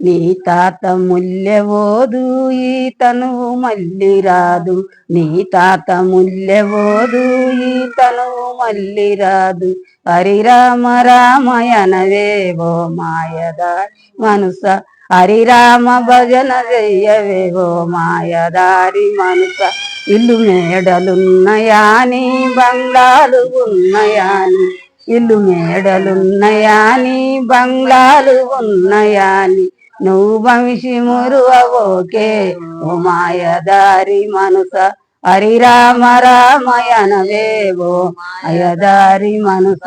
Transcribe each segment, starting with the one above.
నీ తాత ముల్లెవోదు ఈ తనువు మళ్ళీ రాదు. నీ తాత ముల్లెవోదు ఈ తనువు మళ్ళీ రాదు. హరి రామ రామయనవేవో మాయదా మనస. హరి రామ భజన చెయ్యవేవో మాయదారి మనస. ఇల్లు మేడలున్నయాని బంగాలు ఉన్నాయాని ఇల్లు మేడలున్నయాని బంగ్లాలు ఉన్నాయాని నువ్వు భవిషి మురువోకే ఓ మాయదారి మనస హరి రామ రామయనవేవో అయదారి మనస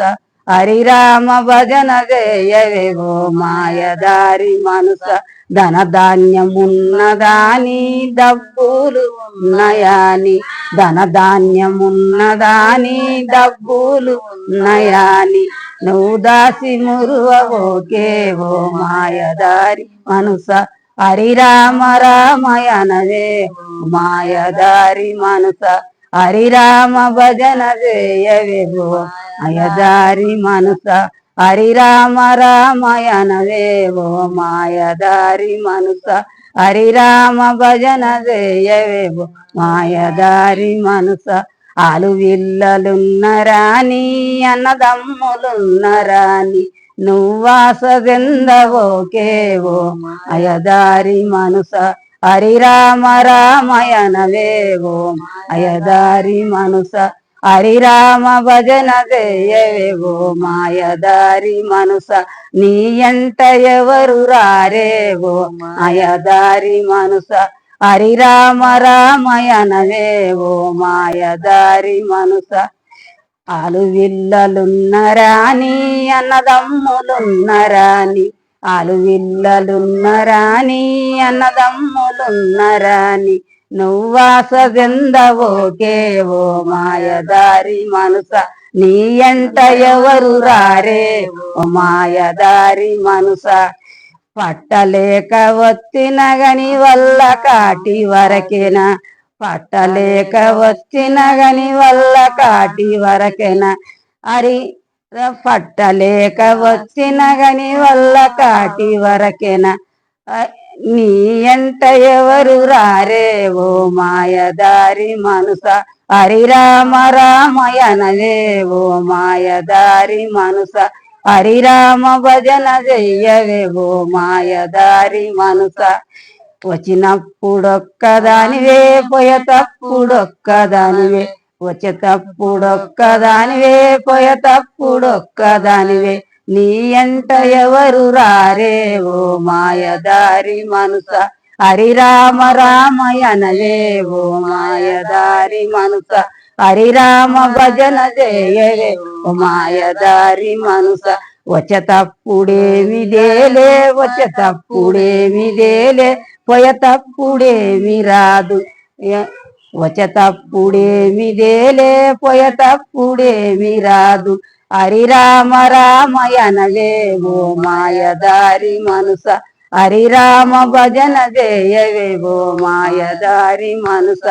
హరి రామ భజన జయవేవో మాయదారి మనస ధన ధాన్యమున్నదాని డబ్బులు ఉన్నయాని ధన ధాన్యమున్నదాని డబ్బులు ఉన్నయాని నువ్వు దాసి మురువోకే ఓ మాయదారి మనస. హరి రామ రామయనవే మాయదారి మనస. హరి రామ భజన జయవేవో మాయదారి మనస. హరి రామ రామయనవేవో మాయదారి మనస. హరి రామ భజన జయవేవో మాయదారి మనస. ఆలువిల్లలున్నరాని అన్నదమ్ములున్నరాని నువ్వాసగందవోకేవో అయదారి మనస హరి రామ రామయనవేవో అయదారి మనస హరి రామ భజన జయవేవో మాయదారి మనస నీ ఎంట ఎవరు రారేవో మాయదారి మనస హరి రామ రామయనవేవో మాయదారి మనుస. ఆలు విల్లలున్నరాని అన్నదమ్ములున్నరాని ఆలు విల్లలున్నరాని అన్నదమ్ములున్నరాని ఓ మాయదారి మనస. నీ ఎంట ఎవరు రారే ఓ మాయదారి మనస. పట్టలేక వచ్చిన గని వల్ల కాటి వరకేన? పట్టలేక వచ్చిన గని వల్ల కాటి వరకేన? అరి పట్టలేక వచ్చిన గని వల్ల కాటి వరకేన? నీ ఎంట ఎవరు రారే? ఓ మాయదారి మనస. హరి రామ రామయనలే ఓ మాయదారి మనస. హరి రామ భజన చెయ్యవే ఓ మాయదారి మనస. వచ్చినప్పుడొక్కదానివే పోయేటప్పుడొక్కదానివే. వచ్చేటప్పుడొక్కదానివే పోయేటప్పుడొక్కదానివే. నీ ఎంట ఎవరు రారే ఓ మాయదారి మనస. హరి రామ రామయనలే ఓ మాయదారి మనస. హరి రామ భజన జయరే ఉమాయదారి మనుస వచ్చ వచ్చేటప్పుడేమి దేలే వచ్చేటప్పుడేమి దేలే తప్పుడేమి రాదు. వచ్చ వచ్చేటప్పుడేమి దేలే తప్పుడేమి రాదు. హరి రామ రామయనలే ఓ మాయదారి మనుస హరి రామ భజన జయవే ఓ మాయదారి మనస